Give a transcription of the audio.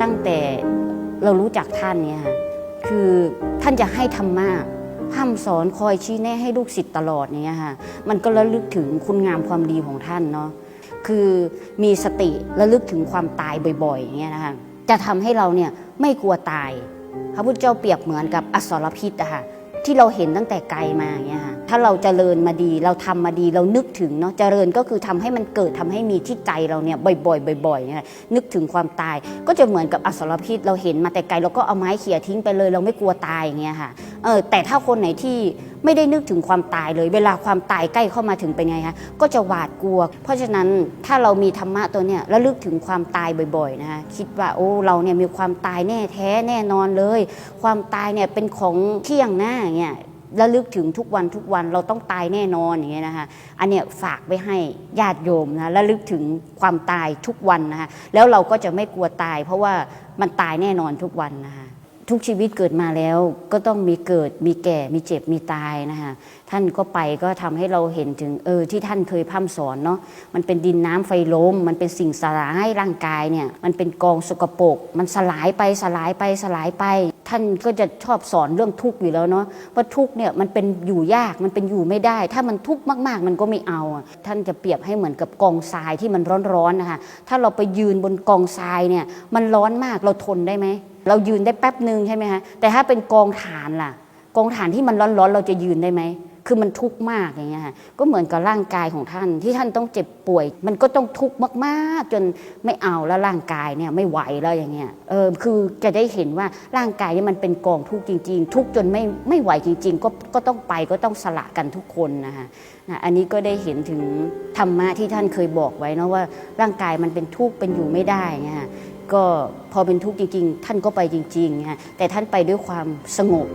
ตั้งแต่เรารู้จักท่านเนี่ยค่ะคือท่านจะให้ธรรมะห้ามสอนคอยชี้แนะให้ลูกศิษย์ตลอดเนี่ยค่ะมันก็ระลึกถึงคุณงามความดีของท่านเนาะคือมีสติระลึกถึงความตายบ่อยๆอย่างเงี้ยนะคะจะทำให้เราเนี่ยไม่กลัวตาย พระพุทธเจ้าเปรียบเหมือนกับอสรพิษอะค่ะ ที่เราเห็นตั้งแต่ไกลมาอย่างเงี้ยค่ะถ้าเราเจริญมาดีเราทำมาดีเรานึกถึงเนาะเจริญก็คือทำให้มันเกิดทำให้มีที่ใจเราเนี่ยบ่อยๆบ่อยๆเนี่ยนึกถึงความตาย ก็จะเหมือนกับอสรพิษเราเห็นมาแต่ไกลเราก็เอาไม้เขี่ยทิ้งไปเลย เราไม่กลัวตายอย่างเงี้ยค่ะเออแต่ถ้าคนไหนที่ ไม่ได้นึกถึงความตายเลย เวลาความตายใกล้เข้ามาถึงเป็นไงคะก็จะหวาดกลัว เพราะฉะนั้นถ้าเรามีธรรมะตัวเนี้ยระลึกถึงความตายบ่อยๆนะคะคิดว่าโอ้เราเนี่ยมีความตายแน่แท้แน่นอนเลย ความตายเนี่ยเป็นของเที่ยงหน้าอย่างเงี้ยระลึกถึงทุกวันทุกวันเราต้องตายแน่นอนอย่างเงี้ยนะคะอันเนี้ยฝากไว้ให้ญาติโยมนะระลึกถึงความตายทุกวันนะคะแล้วเราก็จะไม่กลัวตาย เพราะว่ามันตายแน่นอนทุกวันนะคะ ทุกชีวิตเกิดมาแล้วก็ต้องมีเกิดมีแก่มีเจ็บมีตายนะคะท่านก็ไปก็ทำให้เราเห็นถึงเออที่ท่านเคยพร่ำสอนเนาะมันเป็นดินน้ำไฟลม มันเป็นสิ่งสลายให้ร่างกายเนี่ยมันเป็นกองสกปรกมันสลายไปสลายไปสลายไป ท่านก็จะชอบสอนเรื่องทุกข์อยู่แล้วเนาะว่าทุกข์เนี่ยมันเป็นอยู่ยากมันเป็นอยู่ไม่ได้ ถ้ามันทุกข์มากๆ มันก็ไม่เอา ท่านจะเปรียบให้เหมือนกับกองทรายที่มันร้อนๆนะคะถ้าเราไปยืนบนกองทรายเนี่ยมันร้อนมากเราทนได้ไหม เรายืนได้แป๊บหนึ่งใช่ไหมคะแต่ถ้าเป็นกองฐานล่ะ กองฐานที่มันร้อนๆ เราจะยืนได้ไหม คือมันทุกข์มากอย่างเงี้ยค่ะก็เหมือนกับร่างกายของท่านที่ท่านต้องเจ็บป่วย มันก็ต้องทุกข์มากๆ จนไม่เอาแล้วร่างกายเนี่ยไม่ไหวแล้วอย่างเงี้ยเออคือจะได้เห็นว่าร่างกายเนี่ยมันเป็นกองทุกข์จริง ๆ ทุกข์จนไม่ไม่ไหวจริง ๆ ก็ก็ต้องไปก็ต้องสละกันทุกคนนะคะนะอันนี้ก็ได้เห็นถึงธรรมะที่ท่านเคยบอกไว้เนาะว่าร่างกายมันเป็นทุกข์เป็นอยู่ไม่ได้เงี้ยค่ะ ก็พอเป็นทุกข์จริง ๆ ท่านก็ไปจริงๆนะแต่ท่านไปด้วยความสงบ